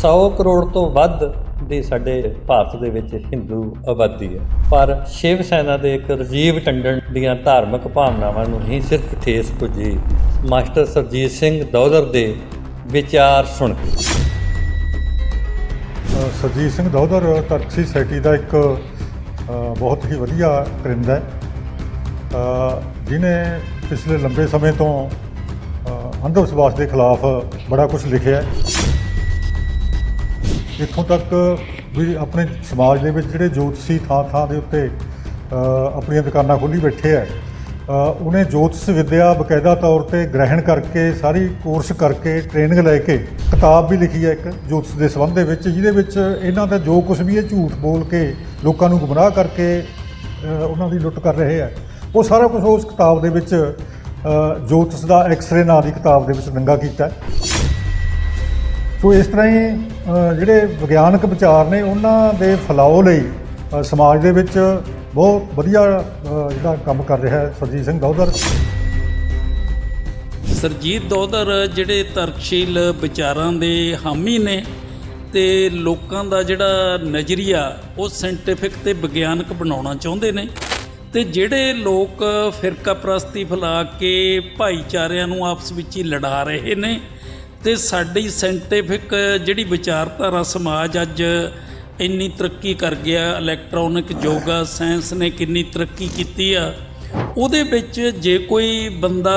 100 ਕਰੋੜ ਤੋਂ ਵੱਧ ਦੀ ਸਾਡੇ ਭਾਰਤ ਦੇ ਵਿੱਚ ਹਿੰਦੂ ਆਬਾਦੀ ਹੈ। ਪਰ ਸ਼ਿਵ ਸੈਨਾ ਦੇ ਇੱਕ ਰਜੀਵ ਟੰਡਨ ਦੀਆਂ ਧਾਰਮਿਕ ਭਾਵਨਾਵਾਂ ਨੂੰ ਹੀ ਸਿਰਫ ਠੇਸ ਪੁੱਜੀ। ਮਾਸਟਰ ਸਰਜੀਤ ਸਿੰਘ ਦੌਦਰ ਦੇ ਵਿਚਾਰ ਸੁਣ ਕੇ। ਅ, ਸਰਜੀਤ ਸਿੰਘ ਦੌਦਰ ਤਰਕਸੀ ਸੋਸਾਇਟੀ ਦਾ ਇੱਕ ਬਹੁਤ ਹੀ ਵਧੀਆ ਕਰਿੰਦਾ ਹੈ। ਅ, ਜਿਨੇ ਪਿਛਲੇ ਲੰਬੇ ਸਮੇਂ ਤੋਂ ਅ, ਅੰਧ ਵਿਸ਼ਵਾਸ ਦੇ ਖਿਲਾਫ ਬੜਾ ਕੁਝ ਲਿਖਿਆ ਹੈ। ਇੱਥੋਂ ਤੱਕ ਵੀ ਆਪਣੇ ਸਮਾਜ ਦੇ ਵਿੱਚ ਜਿਹੜੇ ਜੋਤਸ਼ੀ ਥਾਂ ਥਾਂ ਦੇ ਉੱਤੇ ਆਪਣੀਆਂ ਦੁਕਾਨਾਂ ਖੋਲ੍ਹੀ ਬੈਠੇ ਹੈ ਉਹਨੇ ਜੋਤਸ ਵਿਦਿਆ ਬਕਾਇਦਾ ਤੌਰ ਤੇ ਗ੍ਰਹਿਣ ਕਰਕੇ ਸਾਰੀ ਕੋਰਸ ਕਰਕੇ ਟ੍ਰੇਨਿੰਗ ਲੈ ਕੇ ਕਿਤਾਬ ਵੀ ਲਿਖੀ ਹੈ ਇੱਕ ਜੋਤਸ ਦੇ ਸੰਬੰਧ ਦੇ ਵਿੱਚ, ਜਿਹਦੇ ਵਿੱਚ ਇਹਨਾਂ ਦਾ ਜੋ ਕੁਝ ਵੀ ਇਹ ਝੂਠ ਬੋਲ ਕੇ ਲੋਕਾਂ ਨੂੰ ਗੁੰਮਰਾਹ ਕਰਕੇ ਉਹਨਾਂ ਦੀ ਲੁੱਟ ਕਰ ਰਹੇ ਹੈ, ਉਹ ਸਾਰਾ ਕੁਝ ਉਸ ਕਿਤਾਬ ਦੇ ਵਿੱਚ ਜੋਤਸ ਦਾ ਐਕਸਰੇ ਨਾਂ ਦੀ ਕਿਤਾਬ ਦੇ ਵਿੱਚ ਨੰਗਾ ਕੀਤਾ ਹੈ। ਸੋ ਇਸ ਤਰ੍ਹਾਂ ਹੀ ਅ, ਜਿਹੜੇ ਵਿਗਿਆਨਕ ਵਿਚਾਰ ਨੇ ਉਹਨਾਂ ਦੇ ਫੈਲਾਓ ਲਈ ਅ, ਸਮਾਜ ਦੇ ਵਿੱਚ ਬਹੁਤ ਵਧੀਆ ਅ, ਜਿਹੜਾ ਕੰਮ ਕਰ ਰਿਹਾ ਹੈ ਸਰਜੀਤ ਸਿੰਘ ਦੌਧਰ। ਸਰਜੀਤ ਦੋਦਰ ਜਿਹੜੇ ਤਰਕਸ਼ੀਲ ਵਿਚਾਰਾਂ ਦੇ ਹਾਮੀ ਨੇ ਤੇ ਲੋਕਾਂ ਦਾ ਜਿਹੜਾ ਨਜ਼ਰੀਆ ਉਹ ਸਾਇੰਟੀਫਿਕ ਤੇ ਵਿਗਿਆਨਕ ਬਣਾਉਣਾ ਚਾਹੁੰਦੇ ਨੇ ਤੇ ਜਿਹੜੇ ਲੋਕ ਫਿਰਕਾ ਪ੍ਰਸਤੀ ਫੈਲਾ ਕੇ ਭਾਈਚਾਰਿਆਂ ਨੂੰ ਆਪਸ ਵਿੱਚ ਹੀ ਲੜਾ ਰਹੇ ਨੇ ਤੇ ਸਾਡੀ ਸਾਇੰਟੀਫਿਕ ਜਿਹੜੀ ਵਿਚਾਰਧਾਰਾ ਸਮਾਜ ਅੱਜ ਇੰਨੀ ਤਰੱਕੀ ਕਰ ਗਿਆ ਇਲੈਕਟ੍ਰੋਨਿਕ ਯੋਗਾ ਸਾਇੰਸ ਨੇ ਕਿੰਨੀ ਤਰੱਕੀ ਕੀਤੀ ਆ ਉਹਦੇ ਵਿੱਚ ਜੇ ਕੋਈ ਬੰਦਾ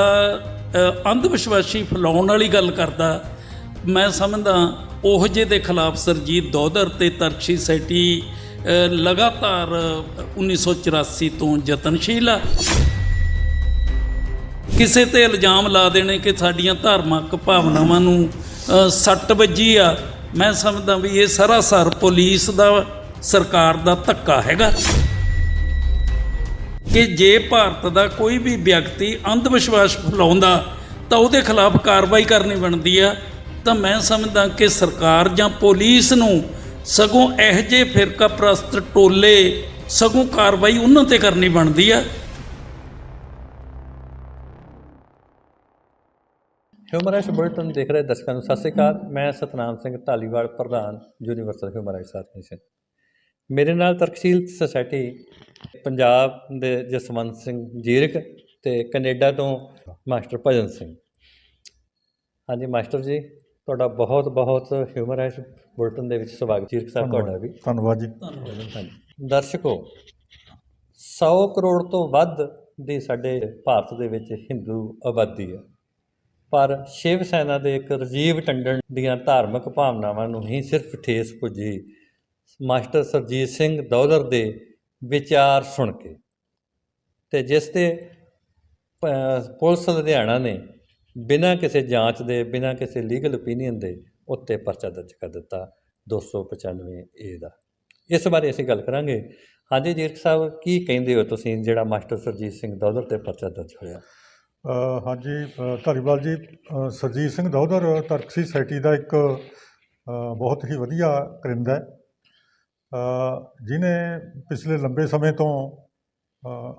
ਅੰਧ ਵਿਸ਼ਵਾਸੀ ਫੈਲਾਉਣ ਵਾਲੀ ਗੱਲ ਕਰਦਾ ਮੈਂ ਸਮਝਦਾ ਉਹ ਜੇ ਦੇ ਖਿਲਾਫ ਸਰਜੀਤ ਦੌਦਰ ਤੇ ਤਰਕਸ਼ੀ ਸੈਟੀ ਅ, ਲਗਾਤਾਰ 1984 ਤੋਂ ਯਤਨਸ਼ੀਲ ਆ। ਕਿਸੇ ਤੇ ਇਲਜ਼ਾਮ ਲਾ ਦੇਣੇ ਕਿ ਸਾਡੀਆਂ ਧਾਰਮਿਕ ਭਾਵਨਾਵਾਂ ਨੂੰ ਸੱਟ ਵੱਜੀ ਆ। ਮੈਂ ਸਮਝਦਾ ਵੀ ਇਹ ਸਰਾਸਰ ਪੁਲਿਸ ਦਾ, ਸਰਕਾਰ ਦਾ ਧੱਕਾ ਹੈਗਾ। ਕਿ ਜੇ ਭਾਰਤ ਦਾ ਕੋਈ ਵੀ ਵਿਅਕਤੀ ਅੰਧ ਵਿਸ਼ਵਾਸ ਫੈਲਾਉਂਦਾ, ਤਾਂ ਉਹਦੇ ਖਿਲਾਫ ਕਾਰਵਾਈ ਕਰਨੀ ਬਣਦੀ ਆ। ਤਾਂ ਮੈਂ ਸਮਝਦਾ ਕਿ ਸਰਕਾਰ ਜਾਂ ਪੁਲਿਸ ਨੂੰ ਸਗੋਂ ਇਹੋ ਜਿਹੇ ਫਿਰਕਾ ਪ੍ਰਸਤ ਟੋਲੇ, ਸਗੋਂ ਕਾਰਵਾਈ ਉਹਨਾਂ ਤੇ ਕਰਨੀ ਬਣਦੀ ਆ। ਹਿਊਮਨ ਰਾਈਟਸ ਬੁਲੇਟਿਨ ਦੇਖ ਰਹੇ ਦਰਸ਼ਕਾਂ ਨੂੰ। ਸਤਿ ਸ਼੍ਰੀ ਅਕਾਲ ਮੈਂ ਸਤਨਾਮ ਸਿੰਘ ਢਾਲੀਵਾਲ ਪ੍ਰਧਾਨ ਯੂਨੀਵਰਸਲ ਹਿਊਮਨ ਰਾਈਟਸ ਆਰਗੇਨਾਈਜੇਸ਼ਨ ਮੇਰੇ ਨਾਲ ਤਰਕਸ਼ੀਲ ਸੁਸਾਇਟੀ ਪੰਜਾਬ ਦੇ ਜਸਵੰਤ ਸਿੰਘ ਜੀਰਕ ਤੇ ਕੈਨੇਡਾ ਤੋਂ ਮਾਸਟਰ ਭਜਨ ਸਿੰਘ। ਹਾਂਜੀ ਮਾਸਟਰ ਜੀ ਤੁਹਾਡਾ ਬਹੁਤ ਬਹੁਤ ਹਿਊਮਨ ਰਾਈਟਸ ਬੁਲੇਟਿਨ ਦੇ ਵਿੱਚ ਸਵਾਗਤ ਜੀਰਕ ਸਾਹਿਬ ਤੁਹਾਡਾ ਵੀ। ਧੰਨਵਾਦ। ਜੀ। ਹਾਂਜੀ। ਦਰਸ਼ਕੋ 100 ਕਰੋੜ ਤੋਂ ਵੱਧ ਦੀ ਸਾਡੇ ਭਾਰਤ ਦੇ ਵਿੱਚ ਹਿੰਦੂ ਆਬਾਦੀ ਹੈ। ਪਰ ਸ਼ਿਵ ਸੈਨਾ ਦੇ ਇੱਕ ਰਜੀਵ ਟੰਡਨ ਦੀਆਂ ਧਾਰਮਿਕ ਭਾਵਨਾਵਾਂ ਨੂੰ ਹੀ ਸਿਰਫ ਠੇਸ ਪੁੱਜੀ। ਮਾਸਟਰ ਸਰਜੀਤ ਸਿੰਘ ਦੌਲਰ ਦੇ ਵਿਚਾਰ ਸੁਣ ਕੇ ਤੇ ਜਿਸ ਤੇ ਪੁਲਿਸ ਲੁਧਿਆਣਾ ਨੇ ਬਿਨਾਂ ਕਿਸੇ ਜਾਂਚ ਦੇ, ਬਿਨਾਂ ਕਿਸੇ ਲੀਗਲ ਓਪੀਨੀਅਨ ਦੇ ਉੱਤੇ ਪਰਚਾ ਦਰਜ ਕਰ ਦਿੱਤਾ 295 ਏ ਦਾ। ਇਸ ਬਾਰੇ ਅਸੀਂ ਗੱਲ ਕਰਾਂਗੇ। ਹਾਂਜੀ, ਜੀਰਕ ਸਾਹਿਬ, ਕੀ ਕਹਿੰਦੇ ਹੋ ਤੁਸੀਂ ਜਿਹੜਾ ਮਾਸਟਰ ਸਰਜੀਤ ਸਿੰਘ ਦੌਲਰ ਤੇ ਪਰਚਾ ਦਰਜ ਹੋਇਆ? ਹਾਂਜੀ ਧਾਰੀਵਾਲ ਜੀ ਅ, ਸਰਜੀਤ ਸਿੰਘ ਦੌਧਰ ਤਰਕਸੀ ਸੋਸਾਇਟੀ ਦਾ ਇੱਕ ਬਹੁਤ ਹੀ ਵਧੀਆ ਕਰਿੰਦਾ ਹੈ। ਅ, ਜਿਨੇ ਪਿਛਲੇ ਲੰਬੇ ਸਮੇਂ ਤੋਂ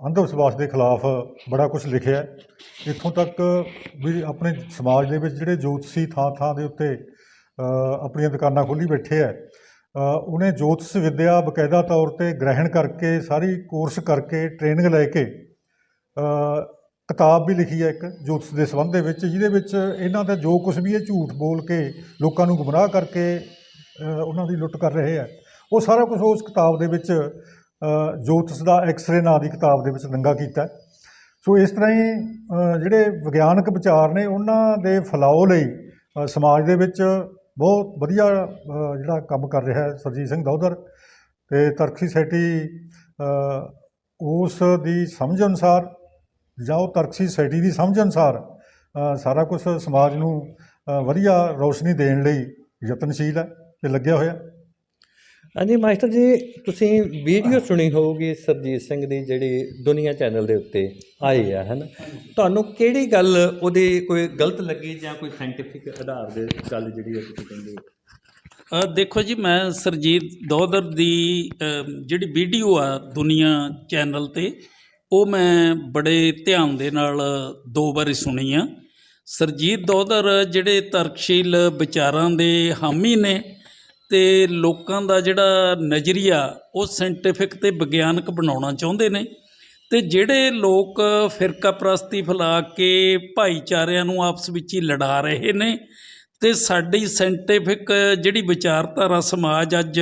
ਅੰਧ ਵਿਸ਼ਵਾਸ ਦੇ ਖਿਲਾਫ ਬੜਾ ਕੁਝ ਲਿਖਿਆ ਇੱਥੋਂ ਤੱਕ ਵੀ ਆਪਣੇ ਸਮਾਜ ਦੇ ਵਿੱਚ ਜਿਹੜੇ ਜੋਤਸ਼ੀ ਥਾਂ ਥਾਂ ਦੇ ਉੱਤੇ ਆਪਣੀਆਂ ਦੁਕਾਨਾਂ ਖੋਲ੍ਹੀ ਬੈਠੇ ਹੈ ਉਹਨੇ ਜੋਤਸ ਵਿਦਿਆ ਬਕਾਇਦਾ ਤੌਰ ਤੇ ਗ੍ਰਹਿਣ ਕਰਕੇ ਸਾਰੀ ਕੋਰਸ ਕਰਕੇ ਟ੍ਰੇਨਿੰਗ ਲੈ ਕੇ ਕਿਤਾਬ ਵੀ ਲਿਖੀ ਹੈ ਇੱਕ ਜੋਤਸ ਦੇ ਸੰਬੰਧ ਦੇ ਵਿੱਚ, ਜਿਹਦੇ ਵਿੱਚ ਇਹਨਾਂ ਦਾ ਜੋ ਕੁਝ ਵੀ ਇਹ ਝੂਠ ਬੋਲ ਕੇ ਲੋਕਾਂ ਨੂੰ ਗੁੰਮਰਾਹ ਕਰਕੇ ਉਹਨਾਂ ਦੀ ਲੁੱਟ ਕਰ ਰਹੇ ਹੈ। ਉਹ ਸਾਰਾ ਕੁਝ ਉਸ ਕਿਤਾਬ ਦੇ ਵਿੱਚ ਜੋਤਸ ਦਾ ਐਕਸਰੇ ਨਾਂ ਦੀ ਕਿਤਾਬ ਦੇ ਵਿੱਚ ਨੰਗਾ ਕੀਤਾ ਸੋ ਇਸ ਤਰ੍ਹਾਂ ਹੀ ਜਿਹੜੇ ਵਿਗਿਆਨਕ ਵਿਚਾਰ ਨੇ, ਉਹਨਾਂ ਦੇ ਫੈਲਾਓ ਲਈ ਸਮਾਜ ਦੇ ਵਿੱਚ ਬਹੁਤ ਵਧੀਆ ਜਿਹੜਾ ਕੰਮ ਕਰ ਰਿਹਾ ਹੈ ਸਰਜੀਤ ਸਿੰਘ ਦੌਧਰ ਤੇ ਤਰਖੀ ਸੈਟੀ ਉਸ ਦੀ ਸਮਝ ਅਨੁਸਾਰ ਜਾਂ ਉਹ ਤਰਕਸੀ ਸੋਸਾਇਟੀ ਦੀ ਸਮਝ ਅਨੁਸਾਰ ਸਾਰਾ ਕੁਝ ਸਮਾਜ ਨੂੰ ਵਧੀਆ ਰੌਸ਼ਨੀ ਦੇਣ ਲਈ ਯਤਨਸ਼ੀਲ ਹੈ ਤੇ ਲੱਗਿਆ ਹੋਇਆ। ਹਾਂਜੀ ਮਾਸਟਰ ਜੀ ਤੁਸੀਂ ਵੀਡੀਓ ਸੁਣੀ ਹੋਊਗੀ ਸਰਜੀਤ ਸਿੰਘ ਦੀ ਜਿਹੜੀ ਦੁਨੀਆ ਚੈਨਲ ਦੇ ਉੱਤੇ ਆਈ ਆ ਹੈ ਨਾ? ਤੁਹਾਨੂੰ ਕਿਹੜੀ ਗੱਲ ਉਹਦੀ ਕੋਈ ਗਲਤ ਲੱਗੀ ਜਾਂ ਕੋਈ ਸਾਇੰਟੀਫਿਕ ਆਧਾਰ ਦੇ ਗੱਲ ਜਿਹੜੀ ਹੈ ਤੁਸੀਂ ਕਹਿੰਦੇ ਦੇਖੋ ਜੀ ਮੈਂ ਸਰਜੀਤ ਦੌਦਰ ਦੀ ਜਿਹੜੀ ਵੀਡੀਓ ਆ ਦੁਨੀਆ ਚੈਨਲ ਤੇ ਉਹ ਮੈਂ ਬੜੇ ਧਿਆਨ ਦੇ ਨਾਲ ਦੋ ਵਾਰੀ ਸੁਣੀ ਆ। ਸਰਜੀਤ ਦੌਦਰ ਜਿਹੜੇ ਤਰਕਸ਼ੀਲ ਵਿਚਾਰਾਂ ਦੇ ਹਾਮੀ ਨੇ ਤੇ ਲੋਕਾਂ ਦਾ ਜਿਹੜਾ ਨਜ਼ਰੀਆ, ਉਹ ਸਾਇੰਟੀਫਿਕ ਤੇ ਵਿਗਿਆਨਕ ਬਣਾਉਣਾ ਚਾਹੁੰਦੇ ਨੇ ਤੇ ਜਿਹੜੇ ਲੋਕ ਫਿਰਕਾ ਪ੍ਰਸਤੀ ਫੈਲਾ ਕੇ ਭਾਈਚਾਰਿਆਂ ਨੂੰ ਆਪਸ ਵਿੱਚ ਹੀ ਲੜਾ ਰਹੇ ਨੇ ਤੇ ਸਾਡੀ ਸਾਇੰਟੀਫਿਕ ਜਿਹੜੀ ਵਿਚਾਰਧਾਰਾ ਸਮਾਜ ਅੱਜ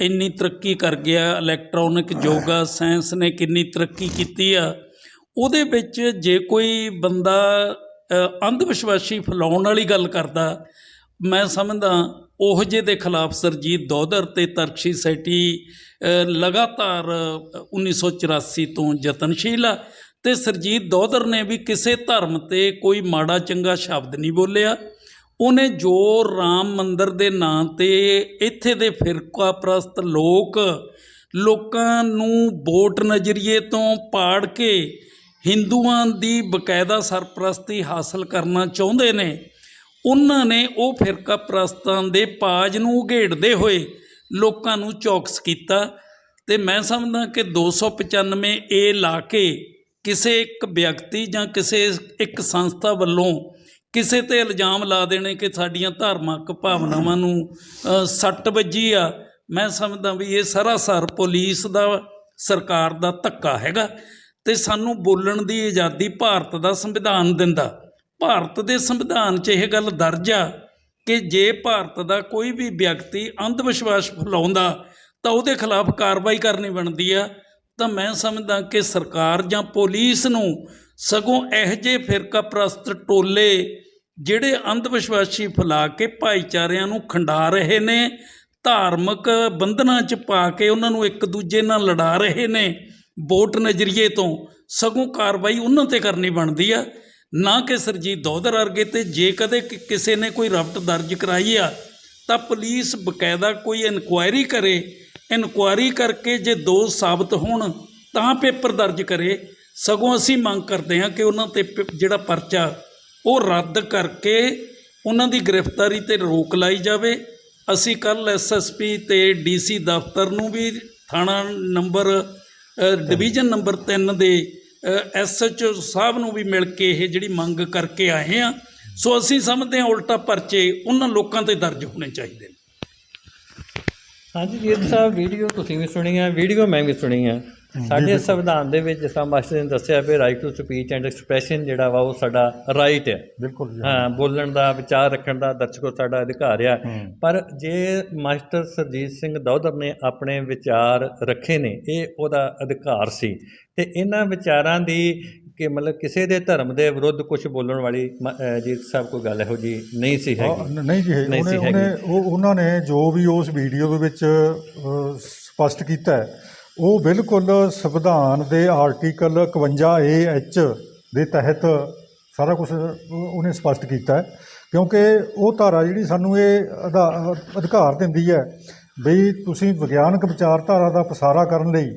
ਇੰਨੀ ਤਰੱਕੀ ਕਰ ਗਿਆ ਇਲੈਕਟ੍ਰੋਨਿਕ ਯੋਗਾ ਸਾਇੰਸ ਨੇ ਕਿੰਨੀ ਤਰੱਕੀ ਕੀਤੀ ਆ। ਉਹਦੇ ਵਿੱਚ ਜੇ ਕੋਈ ਬੰਦਾ ਅੰਧ ਵਿਸ਼ਵਾਸੀ ਫੈਲਾਉਣ ਵਾਲੀ ਗੱਲ ਕਰਦਾ ਮੈਂ ਸਮਝਦਾ ਉਹ ਜਿਹੇ ਦੇ ਖਿਲਾਫ ਸਰਜੀਤ ਦੋਦਰ ਤੇ ਤਰਕਸ਼ੀ ਸੈਟੀ ਅ, ਲਗਾਤਾਰ ਅ, 1984 ਤੋਂ ਯਤਨਸ਼ੀਲ ਆ ਤੇ ਸਰਜੀਤ ਦੋਦਰ ਨੇ ਵੀ ਕਿਸੇ ਧਰਮ ਤੇ ਕੋਈ ਮਾੜਾ ਚੰਗਾ ਸ਼ਬਦ ਨਹੀਂ ਬੋਲਿਆ। ਉਹਨੇ ਜੋ ਰਾਮ ਮੰਦਰ ਦੇ ਨਾਂ ਤੇ ਇੱਥੇ ਦੇ ਫਿਰਕਾ ਪ੍ਰਸਤ ਲੋਕ ਲੋਕਾਂ ਨੂੰ ਵੋਟ ਨਜ਼ਰੀਏ ਤੋਂ ਪਾੜ ਕੇ ਹਿੰਦੂਆਂ ਦੀ ਬਕਾਇਦਾ ਸਰਪ੍ਰਸਤੀ ਹਾਸਲ ਕਰਨਾ ਚਾਹੁੰਦੇ ਨੇ, ਉਹਨਾਂ ਨੇ ਉਹ ਫਿਰਕਾ ਪ੍ਰਸਤਾਂ ਦੇ ਪਾਜ ਨੂੰ ਉਘੇੜਦੇ ਹੋਏ ਲੋਕਾਂ ਨੂੰ ਚੌਕਸ ਕੀਤਾ ਤੇ ਮੈਂ ਸਮਝਦਾ ਕਿ 295 ਏ ਲਾ ਕੇ ਕਿਸੇ ਇੱਕ ਵਿਅਕਤੀ ਜਾਂ ਕਿਸੇ ਇੱਕ ਸੰਸਥਾ ਵੱਲੋਂ ਕਿਸੇ ਤੇ ਇਲਜ਼ਾਮ ਲਾ ਦੇਣੇ ਕਿ ਸਾਡੀਆਂ ਧਾਰਮਿਕ ਭਾਵਨਾਵਾਂ ਨੂੰ ਸੱਟ ਵੱਜੀ ਆ, ਮੈਂ ਸਮਝਦਾ ਵੀ ਇਹ ਸਰਾਸਰ ਪੁਲਿਸ ਦਾ, ਸਰਕਾਰ ਦਾ ਧੱਕਾ ਹੈਗਾ ਤੇ ਸਾਨੂੰ ਬੋਲਣ ਦੀ ਆਜ਼ਾਦੀ ਭਾਰਤ ਦਾ ਸੰਵਿਧਾਨ ਦਿੰਦਾ। ਭਾਰਤ ਦੇ ਸੰਵਿਧਾਨ 'ਚ ਇਹ ਗੱਲ ਦਰਜ ਆ ਕਿ ਜੇ ਭਾਰਤ ਦਾ ਕੋਈ ਵੀ ਵਿਅਕਤੀ ਅੰਧ ਵਿਸ਼ਵਾਸ ਫੈਲਾਉਂਦਾ ਤਾਂ ਉਹਦੇ ਖਿਲਾਫ ਕਾਰਵਾਈ ਕਰਨੀ ਬਣਦੀ ਆ। ਤਾਂ ਮੈਂ ਸਮਝਦਾ ਕਿ ਸਰਕਾਰ ਜਾਂ ਪੁਲਿਸ ਨੂੰ ਸਗੋਂ ਇਹੋ ਜਿਹੇ ਫਿਰਕਾ ਪ੍ਰਸਤ ਟੋਲੇ ਜਿਹੜੇ ਅੰਧ ਵਿਸ਼ਵਾਸੀ ਫੈਲਾ ਕੇ ਭਾਈਚਾਰਿਆਂ ਨੂੰ ਖੰਡਾ ਰਹੇ ਨੇ, ਧਾਰਮਿਕ ਬੰਧਨਾਂ 'ਚ ਪਾ ਕੇ ਉਹਨਾਂ ਨੂੰ ਇੱਕ ਦੂਜੇ ਨਾਲ ਲੜਾ ਰਹੇ ਨੇ, ਵੋਟ ਨਜ਼ਰੀਏ ਤੋਂ ਸਗੋਂ ਕਾਰਵਾਈ ਉਹਨਾਂ ਤੇ ਕਰਨੀ ਬਣਦੀ ਆ। ਨਾ ਕਿ ਸਰਜੀਤ ਦੋਦਰ ਵਰਗੇ ਤੇ ਜੇ ਕਦੇ ਕਿਸੇ ਨੇ ਕੋਈ ਰਫਟ ਦਰਜ ਕਰਾਈ ਆ, ਤਾਂ ਪੁਲਿਸ ਬਕਾਇਦਾ ਕੋਈ ਇਨਕੁਆਇਰੀ ਕਰੇ। ਇਨਕੁਆਇਰੀ ਕਰਕੇ ਜੇ ਦੋਸ਼ ਸਾਬਤ ਹੋਣ, ਤਾਂ ਪੇਪਰ ਦਰਜ ਕਰੇ। ਸਗੋਂ ਅਸੀਂ ਮੰਗ ਕਰਦੇ ਹਾਂ ਕਿ ਉਹਨਾਂ ਤੇ ਪ- ਜਿਹੜਾ ਪਰਚਾ ਉਹ ਰੱਦ ਕਰਕੇ ਉਹਨਾਂ ਦੀ ਗ੍ਰਿਫਤਾਰੀ ਤੇ ਰੋਕ ਲਾਈ ਜਾਵੇ। ਅਸੀਂ ਕੱਲ ਐਸਐਸਪੀ ਤੇ ਡੀਸੀ ਦਫ਼ਤਰ ਨੂੰ ਵੀ ਥਾਣਾ ਨੰਬਰ ਡਿਵੀਜ਼ਨ ਨੰਬਰ 3 ਦੇ ਐਸਐਚਓ ਸਾਹਿਬ ਨੂੰ ਵੀ ਮਿਲ ਕੇ ਇਹ ਜਿਹੜੀ ਮੰਗ ਕਰਕੇ ਆਏ ਆ ਸੋ ਅਸੀਂ ਸਮਝਦੇ ਹਾਂ ਉਲਟਾ ਪਰਚੇ ਉਹਨਾਂ ਲੋਕਾਂ ਤੇ ਦਰਜ ਹੋਣੇ ਚਾਹੀਦੇ ਨੇ। ਹਾਂਜੀ ਜੀਤ ਸਾਹਿਬ ਵੀਡੀਓ ਤੁਸੀਂ ਵੀ ਸੁਣੀ ਹੈ ਵੀਡੀਓ ਮੈਂ ਵੀ ਸੁਣੀ ਹੈ ਸਾਡੇ ਸੰਵਿਧਾਨ ਦੇ ਵਿੱਚ ਜਿਸ ਤਰ੍ਹਾਂ ਮਾਸਟਰ ਨੇ ਦੱਸਿਆ ਵੀ right to speech and expression ਜਿਹੜਾ ਵਾ ਉਹ ਸਾਡਾ ਰਾਈਟ ਹੈ। ਬਿਲਕੁਲ ਜੀ ਹਾਂ ਬੋਲਣ ਦਾ ਵਿਚਾਰ ਰੱਖਣ ਦਾ ਦਰਸ਼ਕੋ ਸਾਡਾ ਅਧਿਕਾਰ ਆ। ਹੂੰ। ਪਰ ਜੇ ਮਾਸਟਰ ਸਰਜੀਤ ਸਿੰਘ ਦੋਦਰ ਨੇ ਆਪਣੇ ਵਿਚਾਰ ਰੱਖੇ ਨੇ ਇਹ ਉਹਦਾ ਅਧਿਕਾਰ ਸੀ। ਤੇ ਇਹਨਾਂ ਵਿਚਾਰਾਂ ਦੀ ਕਿ ਮਤਲਬ ਕਿਸੇ ਦੇ ਧਰਮ ਦੇ ਵਿਰੁੱਧ ਕੁਝ ਬੋਲਣ ਵਾਲੀ ਜੀਤ ਸਾਹਿਬ ਕੋਈ ਗੱਲ ਇਹੋ ਜੀ ਨਹੀਂ ਸੀ ਹੈਗੀ। ਨਹੀਂ ਜੀ ਉਹਨੇ। ਉਹ ਉਹਨਾਂ ਨੇ ਜੋ ਵੀ ਉਸ ਵੀਡੀਓ ਦੇ ਵਿੱਚ ਸਪਸ਼ਟ ਕੀਤਾ ਹੈ, ਉਹ ਬਿਲਕੁਲ ਸੰਵਿਧਾਨ ਦੇ ਆਰਟੀਕਲ 51 ਏ ਐਚ ਦੇ ਤਹਿਤ ਸਾਰਾ ਕੁਝ ਉਹਨੇ ਸਪਸ਼ਟ ਕੀਤਾ ਹੈ। ਕਿਉਂਕਿ ਉਹ ਧਾਰਾ ਜਿਹੜੀ ਸਾਨੂੰ ਇਹ ਅਧਾ- ਅਧਿਕਾਰ ਦਿੰਦੀ ਹੈ ਬਈ ਤੁਸੀਂ ਵਿਗਿਆਨਕ ਵਿਚਾਰਧਾਰਾ ਦਾ ਪਸਾਰਾ ਕਰਨ ਲਈ,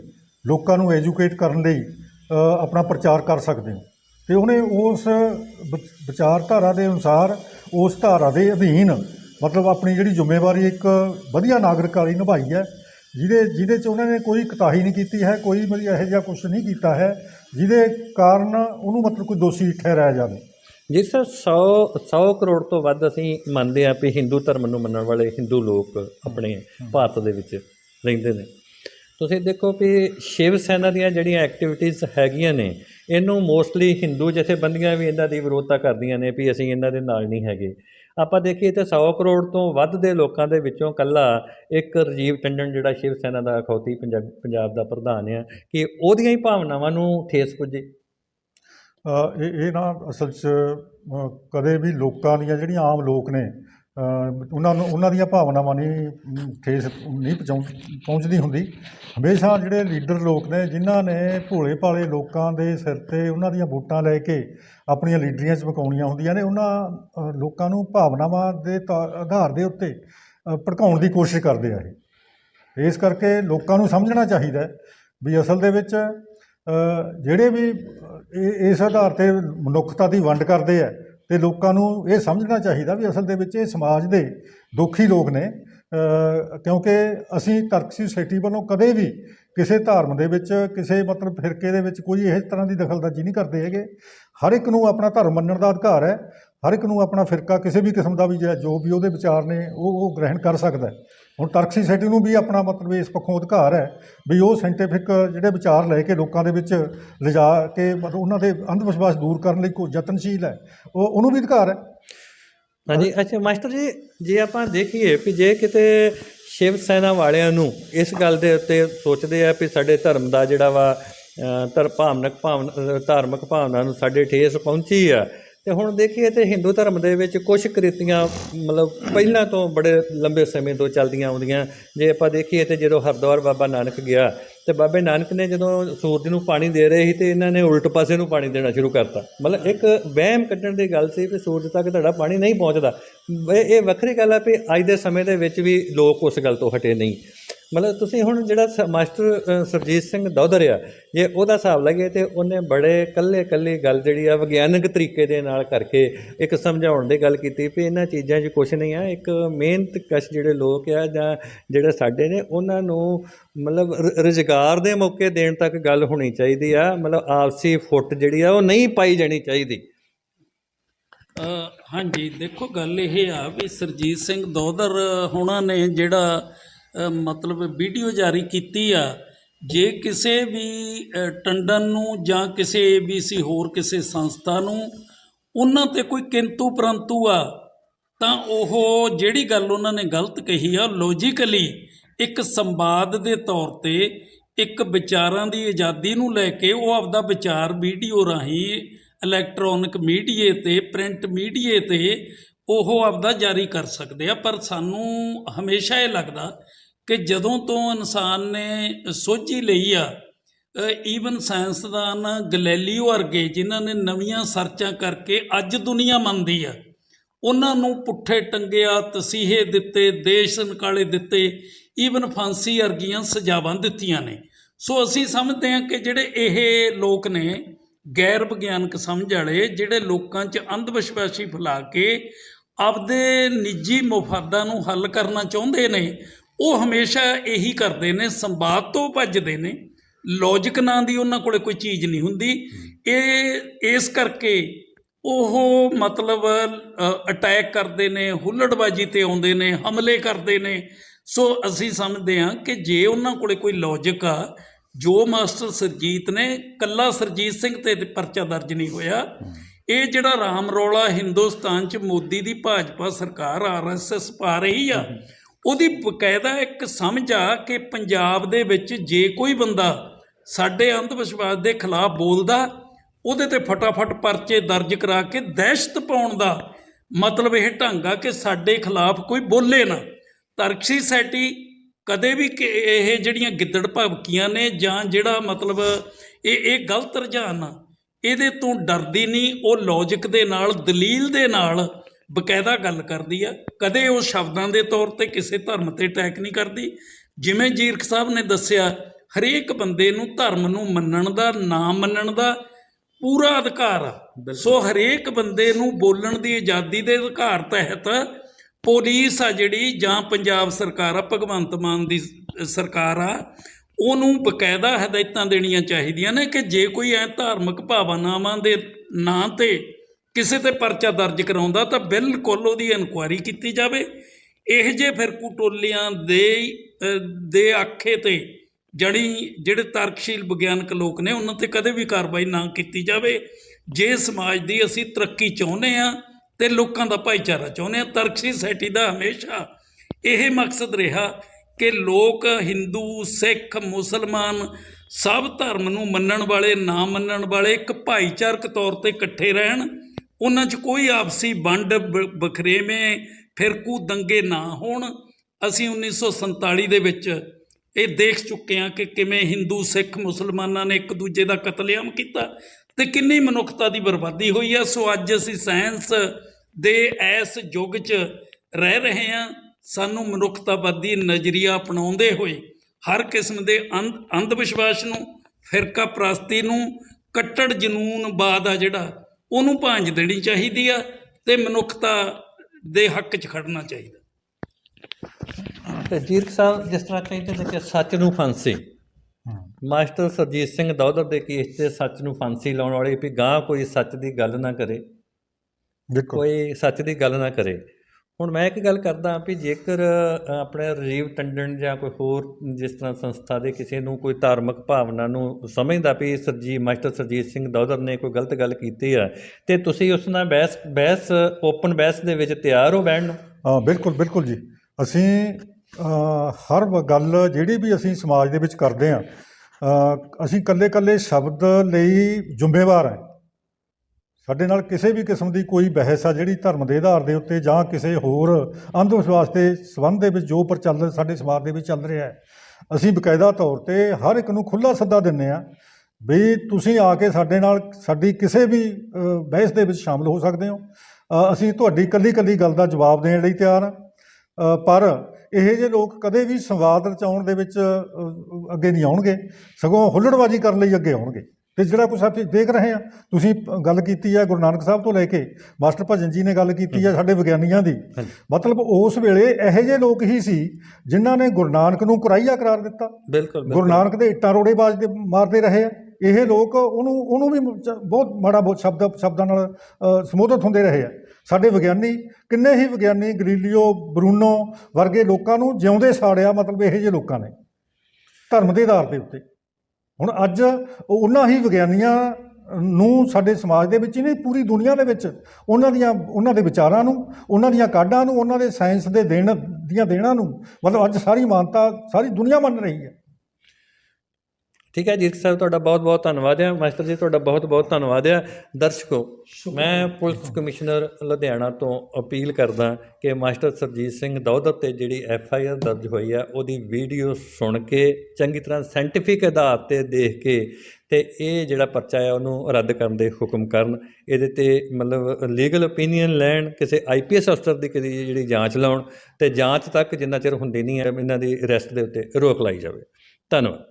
ਲੋਕਾਂ ਨੂੰ ਐਜੂਕੇਟ ਕਰਨ ਲਈ ਆਪਣਾ ਪ੍ਰਚਾਰ ਕਰ ਸਕਦੇ ਹੋ। ਤੇ ਉਹਨੇ ਉਸ ਵਿ- ਵਿਚਾਰਧਾਰਾ ਦੇ ਅਨੁਸਾਰ ਉਸ ਧਾਰਾ ਦੇ ਅਧੀਨ ਮਤਲਬ ਆਪਣੀ ਜਿਹੜੀ ਜ਼ਿੰਮੇਵਾਰੀ ਇੱਕ ਵਧੀਆ ਨਾਗਰਿਕ ਵਾਲੀ ਨਿਭਾਈ ਹੈ ਜਿਹਦੇ ਜਿਹਦੇ 'ਚ ਉਹਨਾਂ ਨੇ ਕੋਈ ਕੁਤਾਹੀ ਨਹੀਂ ਕੀਤੀ ਹੈ ਕੋਈ ਮਤਲਬ ਇਹੋ ਜਿਹਾ ਕੁਝ ਨਹੀਂ ਕੀਤਾ ਹੈ ਜਿਹਦੇ ਕਾਰਨ ਉਹਨੂੰ ਮਤਲਬ ਕੋਈ ਦੋਸ਼ੀ ਠਹਿਰਾਇਆ ਜਾਵੇ। ਜਿਸ 100 100 ਕਰੋੜ ਤੋਂ ਵੱਧ ਅਸੀਂ ਮੰਨਦੇ ਹਾਂ ਵੀ ਹਿੰਦੂ ਧਰਮ ਨੂੰ ਮੰਨਣ ਵਾਲੇ ਹਿੰਦੂ ਲੋਕ ਆਪਣੇ ਭਾਰਤ ਦੇ ਵਿੱਚ ਰਹਿੰਦੇ ਨੇ। ਤੁਸੀਂ ਦੇਖੋ ਵੀ ਸ਼ਿਵ ਸੈਨਾ ਦੀਆਂ ਜਿਹੜੀਆਂ ਐਕਟੀਵਿਟੀਜ਼ ਹੈਗੀਆਂ ਨੇ ਇਹਨੂੰ ਮੋਸਟਲੀ ਹਿੰਦੂ ਜਥੇਬੰਦੀਆਂ ਵੀ ਇਹਨਾਂ ਦੀ ਵਿਰੋਧਤਾ ਕਰਦੀਆਂ ਨੇ ਵੀ ਅਸੀਂ ਇਹਨਾਂ ਦੇ ਨਾਲ ਨਹੀਂ ਹੈਗੇ। ਆਪਾਂ ਦੇਖੀਏ ਤਾਂ 100 ਕਰੋੜ ਤੋਂ ਵੱਧ ਦੇ ਲੋਕਾਂ ਦੇ ਵਿੱਚੋਂ ਕੱਲਾ ਇੱਕ ਰਜੀਵ ਟੰਡਨ, ਜਿਹੜਾ ਸ਼ਿਵ ਸੈਨਾ ਦਾ ਅਖੌਤੀ ਪੰਜਾਬ ਪੰਜਾਬ ਦਾ ਪ੍ਰਧਾਨ ਆ, ਕਿ ਉਹਦੀਆਂ ਹੀ ਭਾਵਨਾਵਾਂ ਨੂੰ ਠੇਸ ਪੁੱਜੇ? ਇਹ ਇਹ ਨਾ ਅਸਲ 'ਚ ਕਦੇ ਵੀ ਲੋਕਾਂ ਦੀਆਂ ਜਿਹੜੀਆਂ ਆਮ ਲੋਕ ਨੇ ਉਹਨਾਂ ਨੂੰ ਉਹਨਾਂ ਦੀਆਂ ਭਾਵਨਾਵਾਂ ਨਹੀਂ ਠੇਸ ਨਹੀਂ ਪਹੁੰਚ ਪਹੁੰਚਦੀ ਹੁੰਦੀ। ਹਮੇਸ਼ਾ ਜਿਹੜੇ ਲੀਡਰ ਲੋਕ ਨੇ, ਜਿਨ੍ਹਾਂ ਨੇ ਭੋਲੇ ਭਾਲੇ ਲੋਕਾਂ ਦੇ ਸਿਰ ਤੇ ਉਹਨਾਂ ਦੀਆਂ ਵੋਟਾਂ ਲੈ ਕੇ ਆਪਣੀਆਂ ਲੀਡਰੀਆਂ ਚਮਕਾਉਣੀਆਂ ਹੁੰਦੀਆਂ ਨੇ, ਉਹਨਾਂ ਲੋਕਾਂ ਨੂੰ ਭਾਵਨਾਵਾਂ ਦੇ ਤਾਂ ਆਧਾਰ ਦੇ ਉੱਤੇ ਭੜਕਾਉਣ ਦੀ ਕੋਸ਼ਿਸ਼ ਕਰਦੇ ਆ ਇਹ। ਇਸ ਕਰਕੇ ਲੋਕਾਂ ਨੂੰ ਸਮਝਣਾ ਚਾਹੀਦਾ ਵੀ ਅਸਲ ਦੇ ਵਿੱਚ ਜਿਹੜੇ ਵੀ ਇਹ ਇਸ ਆਧਾਰ ਤੇ ਮਨੁੱਖਤਾ ਦੀ ਵੰਡ ਕਰਦੇ ਆ ਤੇ ਲੋਕਾਂ ਨੂੰ ਇਹ ਸਮਝਣਾ ਚਾਹੀਦਾ ਵੀ ਅਸਲ ਦੇ ਵਿੱਚ ਇਹ ਸਮਾਜ ਦੇ ਦੁਖੀ ਲੋਕ ਨੇ। ਕਿਉਂਕਿ ਅਸੀਂ ਤਰਕ ਸੁਸਾਇਟੀ ਵੱਲੋਂ ਕਦੇ ਵੀ ਕਿਸੇ ਧਰਮ ਦੇ ਵਿੱਚ, ਕਿਸੇ ਮਤਲਬ ਫਿਰਕੇ ਦੇ ਵਿੱਚ ਕੋਈ ਇਸ ਤਰ੍ਹਾਂ ਦੀ ਦਖਲਅੰਦਾਜ਼ੀ ਨਹੀਂ ਕਰਦੇ ਹੈਗੇ। ਹਰ ਇੱਕ ਨੂੰ ਆਪਣਾ ਧਰਮ ਮੰਨਣ ਦਾ ਅਧਿਕਾਰ ਹੈ। ਹਰ ਇੱਕ ਨੂੰ ਆਪਣਾ ਫਿਰਕਾ ਕਿਸੇ ਵੀ ਕਿਸਮ ਦਾ ਵੀ ਜੇ- ਜੋ ਵੀ ਉਹਦੇ ਵਿਚਾਰ ਨੇ ਉਹ ਉਹ ਗ੍ਰਹਿਣ ਕਰ ਸਕਦਾ ਹੁਣ ਤਰਕ ਸੋਸਾਇਟੀ ਨੂੰ ਵੀ ਆਪਣਾ ਮਤਲਬ ਇਸ ਪੱਖੋਂ ਅਧਿਕਾਰ ਹੈ ਵੀ ਉਹ ਸਾਇੰਟੀਫਿਕ ਜਿਹੜੇ ਵਿਚਾਰ ਲੈ ਕੇ ਲੋਕਾਂ ਦੇ ਵਿੱਚ ਲਿਜਾ ਕੇ ਮਤਲਬ ਉਹਨਾਂ ਦੇ ਅੰਧ ਵਿਸ਼ਵਾਸ ਦੂਰ ਕਰਨ ਲਈ ਕੋਈ ਯਤਨਸ਼ੀਲ ਹੈ। ਉਹ ਉਹਨੂੰ ਵੀ ਅਧਿਕਾਰ ਹੈ। ਹਾਂਜੀ ਅੱਛਾ ਮਾਸਟਰ ਜੀ ਜੇ ਆਪਾਂ ਦੇਖੀਏ ਕਿ ਜੇ ਕਿਤੇ ਸ਼ਿਵ ਸੈਨਾ ਵਾਲਿਆਂ ਨੂੰ ਇਸ ਗੱਲ ਦੇ ਉੱਤੇ ਸੋਚਦੇ ਆ ਵੀ ਸਾਡੇ ਧਰਮ ਦਾ ਜਿਹੜਾ ਵਾ ਅ, ਧਰ ਭਾਵਨਕ ਭਾਵਨਾ ਧਾਰਮਿਕ ਭਾਵਨਾ ਨੂੰ ਸਾਡੇ ਠੇਸ ਪਹੁੰਚੀ ਆ ਤੇ ਹੁਣ ਦੇਖੀਏ ਤੇ ਹਿੰਦੂ ਧਰਮ ਦੇ ਵਿੱਚ ਕੁਝ ਕ੍ਰਿਤੀਆਂ, ਮਤਲਬ ਪਹਿਲਾਂ ਤੋਂ ਬੜੇ ਲੰਬੇ ਸਮੇਂ ਤੋਂ ਚੱਲਦੀਆਂ ਆਉਂਦੀਆਂ। ਜੇ ਆਪਾਂ ਦੇਖੀਏ ਤੇ ਜਦੋਂ ਹਰਦੁਆਰ ਬਾਬਾ ਨਾਨਕ ਗਿਆ, ਤੇ ਬਾਬੇ ਨਾਨਕ ਨੇ ਜਦੋਂ ਸੂਰਜ ਨੂੰ ਪਾਣੀ ਦੇ ਰਹੇ ਸੀ ਤੇ ਇਹਨਾਂ ਨੇ ਉਲਟ ਪਾਸੇ ਨੂੰ ਪਾਣੀ ਦੇਣਾ ਸ਼ੁਰੂ ਕਰਤਾ। ਮਤਲਬ ਇੱਕ ਵਹਿਮ ਕੱਢਣ ਦੀ ਗੱਲ ਸੀ ਕਿ ਸੂਰਜ ਤੱਕ ਤੁਹਾਡਾ ਪਾਣੀ ਨਹੀਂ ਪਹੁੰਚਦਾ। ਇਹ ਵੱਖਰੀ ਗੱਲ ਹੈ ਕਿ ਅੱਜ ਦੇ ਸਮੇਂ ਦੇ ਵਿੱਚ ਵੀ ਲੋਕ ਉਸ ਗੱਲ ਤੋਂ ਹਟੇ ਨਹੀਂ। ਮਤਲਬ ਤੁਸੀਂ ਹੁਣ ਜਿਹੜਾ ਸ- ਮਾਸਟਰ ਅ, ਸਰਜੀਤ ਸਿੰਘ ਦੌਧਰ ਆ ਜੇ ਉਹਦਾ ਹਿਸਾਬ ਲਈਏ ਤੇ ਉਹਨੇ ਬੜੇ ਕੱਲੇ ਕੱਲੇ ਗੱਲ ਜਿਹੜੀ ਆ ਵਿਗਿਆਨਕ ਤਰੀਕੇ ਦੇ ਨਾਲ ਕਰਕੇ ਇੱਕ ਸਮਝਾਉਣ ਦੀ ਗੱਲ ਕੀਤੀ ਵੀ ਇਹਨਾਂ ਚੀਜ਼ਾਂ 'ਚ ਕੁਝ ਨਹੀਂ ਆ ਇੱਕ ਮਿਹਨਤ ਕਸ਼ ਜਿਹੜੇ ਲੋਕ ਆ ਜਾਂ ਜਿਹੜੇ ਸਾਡੇ ਨੇ ਉਹਨਾਂ ਨੂੰ ਮਤਲਬ ਰ- ਰੁਜ਼ਗਾਰ ਦੇ ਮੌਕੇ ਦੇਣ ਤੱਕ ਗੱਲ ਹੋਣੀ ਚਾਹੀਦੀ ਆ ਮਤਲਬ ਆਪਸੀ ਫੁੱਟ ਜਿਹੜੀ ਆ ਉਹ ਨਹੀਂ ਪਾਈ ਜਾਣੀ ਚਾਹੀਦੀ। ਅ, ਹਾਂਜੀ ਦੇਖੋ ਗੱਲ ਇਹ ਆ ਵੀ ਸਰਜੀਤ ਸਿੰਘ ਦੋਦਰ ਹੁਣਾਂ ਨੇ ਜਿਹੜਾ ਮਤਲਬ ਵੀਡੀਓ ਜਾਰੀ ਕੀਤੀ ਆ। ਜੇ ਕਿਸੇ ਵੀ ਟੰਡਨ ਨੂੰ ਜਾਂ ਕਿਸੇ ABC ਹੋਰ ਕਿਸੇ ਸੰਸਥਾ ਨੂੰ ਉਹਨਾਂ ਤੇ ਕੋਈ ਕਿੰਤੂ ਪਰੰਤੂ ਆ, ਤਾਂ ਉਹ ਜਿਹੜੀ ਗੱਲ ਉਹਨਾਂ ਨੇ ਗਲਤ ਕਹੀ ਆ ਲੌਜੀਕਲੀ ਇੱਕ ਸੰਵਾਦ ਦੇ ਤੌਰ ਤੇ ਇੱਕ ਵਿਚਾਰਾਂ ਦੀ ਆਜ਼ਾਦੀ ਨੂੰ ਲੈ ਕੇ ਉਹ ਆਪਦਾ ਵਿਚਾਰ ਵੀਡੀਓ ਰਾਹੀਂ ਇਲੈਕਟ੍ਰੋਨਿਕ ਮੀਡੀਏ ਤੇ ਪ੍ਰਿੰਟ ਮੀਡੀਏ ਤੇ ਉਹ ਆਪਦਾ ਜਾਰੀ ਕਰ ਸਕਦੇ ਆ, ਪਰ ਸਾਨੂੰ ਹਮੇਸ਼ਾ ਇਹ ਲੱਗਦਾ ਕਿ ਜਦੋਂ ਤੋਂ ਇਨਸਾਨ ਨੇ ਸੋਝੀ ਲਈ ਆ ਈਵਨ ਸਾਇੰਸਦਾਨ ਗਲੈਲੀਓ ਵਰਗੇ ਜਿਨ੍ਹਾਂ ਨੇ ਨਵੀਆਂ ਸਰਚਾਂ ਕਰਕੇ ਅੱਜ ਦੁਨੀਆ ਮੰਨਦੀ ਆ, ਉਹਨਾਂ ਨੂੰ ਪੁੱਠੇ ਟੰਗਿਆ ਤਸੀਹੇ ਦਿੱਤੇ, ਦੇਸ਼ ਨਿਕਾਲੇ ਦਿੱਤੇ ਈਵਨ ਫਾਂਸੀ ਵਰਗੀਆਂ ਸਜ਼ਾਵਾਂ ਦਿੱਤੀਆਂ ਨੇ। ਸੋ ਅਸੀਂ ਸਮਝਦੇ ਹਾਂ ਕਿ ਜਿਹੜੇ ਇਹ ਲੋਕ ਨੇ, ਗੈਰ ਵਿਗਿਆਨਕ ਸਮਝ ਵਾਲੇ, ਜਿਹੜੇ ਲੋਕਾਂ 'ਚ ਅੰਧ ਵਿਸ਼ਵਾਸੀ ਫੈਲਾ ਕੇ ਆਪਦੇ ਨਿੱਜੀ ਮਫਾਦਾਂ ਨੂੰ ਹੱਲ ਕਰਨਾ ਚਾਹੁੰਦੇ ਨੇ, ਉਹ ਹਮੇਸ਼ਾ ਇਹੀ ਕਰਦੇ ਨੇ, ਸੰਵਾਦ ਤੋਂ ਭੱਜਦੇ ਨੇ। ਲੌਜੀਕ ਨਾਂ ਦੀ ਉਹਨਾਂ ਕੋਲੇ ਕੋਈ ਚੀਜ਼ ਨਹੀਂ ਹੁੰਦੀ। ਇਹ, ਇਸ ਕਰਕੇ ਉਹ ਮਤਲਬ ਅਟੈਕ ਕਰਦੇ ਨੇ, ਹੁੱਲੜਬਾਜੀ ਤੇ ਆਉਂਦੇ ਨੇ, ਹਮਲੇ ਕਰਦੇ ਨੇ। ਸੋ ਅਸੀਂ ਸਮਝਦੇ ਹਾਂ ਕਿ ਜੇ ਉਹਨਾਂ ਕੋਲੇ ਕੋਈ ਲੌਜੀਕ ਆ, ਜੋ ਮਾਸਟਰ ਸਰਜੀਤ ਨੇ, ਕੱਲਾ ਸਰਜੀਤ ਸਿੰਘ ਤੇ ਪਰਚਾ ਦਰਜ ਨਹੀਂ ਹੋਇਆ ਇਹ ਜਿਹੜਾ ਰਾਮ ਰੌਲਾ ਹਿੰਦੁਸਤਾਨ ਚ ਮੋਦੀ ਦੀ ਭਾਜਪਾ ਸਰਕਾਰ ਆਰਐਸਐਸ ਪਾ ਰਹੀ ਆ ਉਹਦੀ ਬਕਾਇਦਾ ਇੱਕ ਸਮਝ ਆ ਕਿ ਪੰਜਾਬ ਦੇ ਵਿੱਚ ਜੇ ਕੋਈ ਬੰਦਾ ਸਾਡੇ ਅੰਧ ਵਿਸ਼ਵਾਸ ਦੇ ਖਿਲਾਫ ਬੋਲਦਾ ਉਹਦੇ ਤੇ ਫਟਾਫਟ ਪਰਚੇ ਦਰਜ ਕਰਾ ਕੇ ਦਹਿਸ਼ਤ ਪਾਉਣ ਦਾ ਮਤਲਬ ਇਹ ਢੰਗ ਆ ਕਿ ਸਾਡੇ ਖਿਲਾਫ ਕੋਈ ਬੋਲੇ ਨਾ। ਤਰਕਸ਼ੀ ਸੈਟੀ ਕਦੇ ਵੀ ਇਹ ਜਿਹੜੀਆਂ ਗਿੱਦੜ ਭਵਕੀਆਂ ਨੇ ਜਾਂ ਜਿਹੜਾ ਮਤਲਬ ਇਹ ਇਹ ਗਲਤ ਰੁਝਾਨ ਆ ਇਹਦੇ ਤੋਂ ਡਰਦੀ ਨਹੀਂ ਉਹ ਲੌਜੀਕ ਦੇ ਨਾਲ ਦਲੀਲ ਦੇ ਨਾਲ ਬਕਾਇਦਾ ਗੱਲ ਕਰਦੀ ਆ। ਕਦੇ ਉਹ ਸ਼ਬਦਾਂ ਦੇ ਤੌਰ ਤੇ ਕਿਸੇ ਧਰਮ ਤੇ ਅਟੈਕ ਨਹੀਂ ਕਰਦੀ। ਜਿਵੇਂ ਜੀਰਕ ਸਾਹਿਬ ਨੇ ਦੱਸਿਆ ਹਰੇਕ ਬੰਦੇ ਨੂੰ ਧਰਮ ਨੂੰ ਮੰਨਣ ਦਾ ਨਾ ਮੰਨਣ ਦਾ ਪੂਰਾ ਅਧਿਕਾਰ ਆ। ਸੋ ਹਰੇਕ ਬੰਦੇ ਨੂੰ ਬੋਲਣ ਦੀ ਆਜ਼ਾਦੀ ਦੇ ਅਧਿਕਾਰ ਤਹਿਤ ਪੁਲਿਸ ਆ ਜਿਹੜੀ ਜਾਂ ਪੰਜਾਬ ਸਰਕਾਰ ਆ ਭਗਵੰਤ ਮਾਨ ਦੀ ਸਰਕਾਰ ਆ ਉਹਨੂੰ ਬਕਾਇਦਾ ਹਦਾਇਤਾਂ ਦੇਣੀਆਂ ਚਾਹੀਦੀਆਂ ਨੇ ਕਿ ਜੇ ਕੋਈ ਐ ਧਾਰਮਿਕ ਭਾਵਨਾਵਾਂ ਦੇ ਨਾਂ ਤੇ ਕਿਸੇ ਤੇ ਪਰਚਾ ਦਰਜ ਕਰਾਉਂਦਾ ਤਾਂ ਬਿਲਕੁਲ ਉਹਦੀ ਇਨਕੁਆਇਰੀ ਕੀਤੀ ਜਾਵੇ। ਇਹ ਜੇ ਫਿਰਕੂ ਟੋਲੀਆਂ ਦੇ ਦੇ ਆਖੇ ਤੇ ਜੜੀ ਜਿਹੜੇ ਤਰਕਸ਼ੀਲ ਵਿਗਿਆਨਕ ਲੋਕ ਨੇ, ਉਹਨਾਂ ਤੇ ਕਦੇ ਵੀ ਕਾਰਵਾਈ ਨਾ ਕੀਤੀ ਜਾਵੇ। ਜੇ ਸਮਾਜ ਦੀ ਅਸੀਂ ਤਰੱਕੀ ਚਾਹੁੰਦੇ ਆ ਤੇ ਲੋਕਾਂ ਦਾ ਭਾਈਚਾਰਾ ਚਾਹੁੰਦੇ ਆ ਤਰਕਸ਼ੀਲ ਸੋਸਾਇਟੀ ਦਾ ਹਮੇਸ਼ਾ ਇਹ ਮਕਸਦ ਰਿਹਾ ਕਿ ਲੋਕ ਹਿੰਦੂ, ਸਿੱਖ, ਮੁਸਲਮਾਨ ਸਭ ਧਰਮ ਨੂੰ ਮੰਨਣ ਵਾਲੇ, ਨਾ ਮੰਨਣ ਵਾਲੇ ਇੱਕ ਭਾਈਚਾਰਕ ਤੌਰ ਤੇ ਇਕੱਠੇ ਰਹਿਣ, ਉਹਨਾਂ 'ਚ ਕੋਈ ਆਪਸੀ ਵੰਡ ਬ- ਬਖਰੇਵੇਂ ਫਿਰਕੂ ਦੰਗੇ ਨਾ ਹੋਣ। ਅਸੀਂ 1947 ਦੇ ਵਿੱਚ ਇਹ ਦੇਖ ਚੁੱਕੇ ਹਾਂ ਕਿ ਕਿਵੇਂ ਹਿੰਦੂ, ਸਿੱਖ, ਮੁਸਲਮਾਨਾਂ ਨੇ ਇੱਕ ਦੂਜੇ ਦਾ ਕਤਲੇਆਮ ਕੀਤਾ ਤੇ ਕਿੰਨੀ ਮਨੁੱਖਤਾ ਦੀ ਬਰਬਾਦੀ ਹੋਈ ਆ। ਸੋ ਅੱਜ ਅਸੀਂ ਸਾਇੰਸ ਦੇ ਇਸ ਯੁੱਗ 'ਚ ਰਹਿ ਰਹੇ ਹਾਂ। ਸਾਨੂੰ ਮਨੁੱਖਤਾਵਾਦੀ ਨਜ਼ਰੀਆ ਅਪਣਾਉਂਦੇ ਹੋਏ ਹਰ ਕਿਸਮ ਦੇ ਅੰਧ ਅੰਧ ਵਿਸ਼ਵਾਸ ਨੂੰ ਫਿਰਕਾ ਪ੍ਰਸਤੀ ਨੂੰ ਕੱਟੜ ਜਨੂਨਵਾਦ ਆ ਜਿਹੜਾ ਉਹਨੂੰ ਭਾਂਜ ਦੇਣੀ ਚਾਹੀਦੀ ਆ ਤੇ ਮਨੁੱਖਤਾ ਦੇ ਹੱਕ 'ਚ ਖੜਨਾ ਚਾਹੀਦਾ। ਤੇ ਜੀਰਕ ਸਾਹਿਬ ਜਿਸ ਤਰ੍ਹਾਂ ਕਹਿੰਦੇ ਨੇ ਕਿ ਸੱਚ ਨੂੰ ਫਾਂਸੀ। ਮਾਸਟਰ ਸਰਜੀਤ ਸਿੰਘ ਦੌਧਰ ਦੇ ਕੇਸ ਤੇ ਸੱਚ ਨੂੰ ਫਾਂਸੀ ਲਾਉਣ ਵਾਲੇ ਵੀ ਗਾਂ ਕੋਈ ਸੱਚ ਦੀ ਗੱਲ ਨਾ ਕਰੇ। ਬਿਲਕੁਲ ਕੋਈ ਸੱਚ ਦੀ ਗੱਲ ਨਾ ਕਰੇ। ਹੁਣ ਮੈਂ ਇੱਕ ਗੱਲ ਕਰਦਾ ਵੀ ਜੇਕਰ ਆਪਣੇ ਰਾਜੀਵ ਟੰਡਨ ਜਾਂ ਕੋਈ ਹੋਰ ਜਿਸ ਤਰ੍ਹਾਂ ਸੰਸਥਾ ਦੇ ਕਿਸੇ ਨੂੰ ਕੋਈ ਧਾਰਮਿਕ ਭਾਵਨਾ ਨੂੰ ਸਮਝਦਾ ਵੀ ਸਰਜੀ, ਮਾਸਟਰ ਸਰਜੀਤ ਸਿੰਘ ਦੋਦਰ ਨੇ ਕੋਈ ਗਲਤ ਗੱਲ ਕੀਤੀ ਆ, ਤੇ ਤੁਸੀਂ ਉਸ ਨਾਲ ਬਹਿਸ ਬਹਿਸ, ਓਪਨ ਬਹਿਸ ਦੇ ਵਿੱਚ ਤਿਆਰ ਹੋ ਬਹਿਣ ਨੂੰ? ਹਾਂ, ਬਿਲਕੁਲ ਬਿਲਕੁਲ ਜੀ। ਅਸੀਂ ਹਰ ਵ- ਗੱਲ ਜਿਹੜੀ ਵੀ ਅਸੀਂ ਸਮਾਜ ਦੇ ਵਿੱਚ ਕਰਦੇ ਹਾਂ ਅਸੀਂ ਕੱਲੇ-ਕੱਲੇ ਸ਼ਬਦ ਲਈ ਜ਼ਿੰਮੇਵਾਰ ਹਾਂ। ਸਾਡੇ ਨਾਲ ਕਿਸੇ ਵੀ ਕਿਸਮ ਦੀ ਕੋਈ ਬਹਿਸ ਆ, ਜਿਹੜੀ ਧਰਮ ਦੇ ਆਧਾਰ ਦੇ ਉੱਤੇ ਜਾਂ ਕਿਸੇ ਹੋਰ ਅੰਧ ਵਿਸ਼ਵਾਸ ਦੇ ਸੰਬੰਧ ਦੇ ਵਿੱਚ ਜੋ ਪ੍ਰਚੱਲ ਸਾਡੇ ਸਮਾਜ ਦੇ ਵਿੱਚ ਚੱਲ ਰਿਹਾ ਹੈ। ਅਸੀਂ ਬਕਾਇਦਾ ਤੌਰ ਤੇ ਹਰ ਇੱਕ ਨੂੰ ਖੁੱਲਾ ਸੱਦਾ ਦਿੰਨੇ ਆ ਵੀ ਤੁਸੀਂ ਆ ਕੇ ਸਾਡੇ ਨਾਲ ਸਾਡੀ ਕਿਸੇ ਵੀ ਬਹਿਸ ਦੇ ਵਿੱਚ ਸ਼ਾਮਲ ਹੋ ਸਕਦੇ ਹੋ। ਅਸੀਂ ਤੁਹਾਡੀ ਕੱਲੀ ਕੱਲੀ ਗੱਲ ਦਾ ਜਵਾਬ ਦੇਣ ਲਈ ਤਿਆਰ ਹਾਂ। ਪਰ ਇਹ ਜਿਹੇ ਲੋਕ ਕਦੇ ਵੀ ਸੰਵਾਦ ਰਚਾਉਣ ਦੇ ਵਿੱਚ ਅੱਗੇ ਨਹੀਂ ਆਉਣਗੇ, ਸਗੋਂ ਹੁੱਲੜਬਾਜ਼ੀ ਕਰਨ ਲਈ ਅੱਗੇ ਆਉਣਗੇ। ਤੇ ਜਿਹੜਾ ਕੁਛ ਅਸੀਂ ਦੇਖ ਰਹੇ ਹਾਂ ਤੁਸੀਂ ਗੱਲ ਕੀਤੀ ਹੈ ਗੁਰੂ ਨਾਨਕ ਸਾਹਿਬ ਤੋਂ ਲੈ ਕੇ ਮਾਸਟਰ ਭਜਨ ਜੀ ਨੇ ਗੱਲ ਕੀਤੀ ਹੈ ਸਾਡੇ ਵਿਗਿਆਨੀਆਂ ਦੀ। ਮਤਲਬ ਉਸ ਵੇਲੇ ਇਹੋ ਜਿਹੇ ਲੋਕ ਹੀ ਸੀ ਜਿਨ੍ਹਾਂ ਨੇ ਗੁਰੂ ਨਾਨਕ ਨੂੰ ਕੁਰਾਈਆ ਕਰਾਰ ਦਿੱਤਾ। ਬਿਲਕੁਲ ਗੁਰੂ ਨਾਨਕ ਦੇ ਇੱਟਾਂ ਰੋੜੇ ਬਾਜਦੇ ਮਾਰਦੇ ਰਹੇ ਆ। ਇਹ ਲੋਕ ਉਹਨੂੰ ਉਹਨੂੰ ਵੀ ਬਹੁਤ ਮਾੜਾ ਬਹੁਤ ਸ਼ਬਦ ਸ਼ਬਦਾਂ ਨਾਲ ਸੰਬੋਧਿਤ ਹੁੰਦੇ ਰਹੇ ਆ। ਸਾਡੇ ਵਿਗਿਆਨੀ ਕਿੰਨੇ ਹੀ ਵਿਗਿਆਨੀ ਗਲੀਲੀਓ ਬਰੂਨੋ ਵਰਗੇ ਲੋਕਾਂ ਨੂੰ ਜਿਉਂਦੇ ਸਾੜਿਆ ਮਤਲਬ ਇਹੋ ਜਿਹੇ ਲੋਕਾਂ ਨੇ। ਧਰਮ ਦੇ ਆਧਾਰ ਦੇ ਉੱਤੇ। ਹੁਣ ਅੱਜ ਉਹਨਾਂ ਹੀ ਵਿਗਿਆਨੀਆਂ ਨੂੰ ਸਾਡੇ ਸਮਾਜ ਦੇ ਵਿੱਚ ਹੀ ਨਹੀਂ, ਪੂਰੀ ਦੁਨੀਆ ਦੇ ਵਿੱਚ ਉਹਨਾਂ ਦੀਆਂ, ਉਹਨਾਂ ਦੇ ਵਿਚਾਰਾਂ ਨੂੰ, ਉਹਨਾਂ ਦੀਆਂ ਕਾਢਾਂ ਨੂੰ, ਉਹਨਾਂ ਦੇ ਸਾਇੰਸ ਦੇ ਦੇਣ ਦੀਆਂ ਦੇਣਾਂ ਨੂੰ, ਮਤਲਬ ਅੱਜ ਸਾਰੀ ਮਾਨਤਾ ਸਾਰੀ ਦੁਨੀਆ ਮੰਨ ਰਹੀ ਹੈ। ਠੀਕ ਹੈ ਜੀਤ ਸਾਹਿਬ ਤੁਹਾਡਾ ਬਹੁਤ ਬਹੁਤ ਧੰਨਵਾਦ ਹੈ। ਮਾਸਟਰ ਜੀ ਤੁਹਾਡਾ ਬਹੁਤ ਬਹੁਤ ਧੰਨਵਾਦ ਹੈ। ਦਰਸ਼ਕੋ ਮੈਂ ਪੁਲਿਸ ਕਮਿਸ਼ਨਰ ਲੁਧਿਆਣਾ ਤੋਂ ਅਪੀਲ ਕਰਦਾ ਕਿ ਮਾਸਟਰ ਸਰਜੀਤ ਸਿੰਘ ਦੋਦਰ ਤੇ ਜਿਹੜੀ ਐਫ ਆਈ ਆਰ ਦਰਜ ਹੋਈ ਹੈ ਉਹਦੀ ਵੀਡੀਓ ਸੁਣ ਕੇ ਚੰਗੀ ਤਰ੍ਹਾਂ ਸਾਇੰਟੀਫਿਕ ਆਧਾਰ ਤੇ ਦੇਖ ਕੇ ਤੇ ਇਹ ਜਿਹੜਾ ਪਰਚਾ ਹੈ ਉਹਨੂੰ ਰੱਦ ਕਰਨ ਦੇ ਹੁਕਮ ਕਰਨ। ਇਹਦੇ ਤੇ ਮਤਲਬ ਲੀਗਲ ਓਪੀਨੀਅਨ ਲੈਣ ਕਿਸੇ ਆਈਪੀਐਸ ਅਫਸਰ ਦੀ ਕਿਸੇ ਜਿਹੜੀ ਜਾਂਚ ਲਾਉਣ ਤੇ ਜਾਂਚ ਤੱਕ ਜਿੰਨਾ ਚਿਰ ਹੁੰਦੀ ਨਹੀਂ ਹੈ ਇਹਨਾਂ ਦੀ ਅਰੈਸਟ ਦੇ ਉੱਤੇ ਰੋਕ ਲਾਈ ਜਾਵੇ। ਧੰਨਵਾਦ।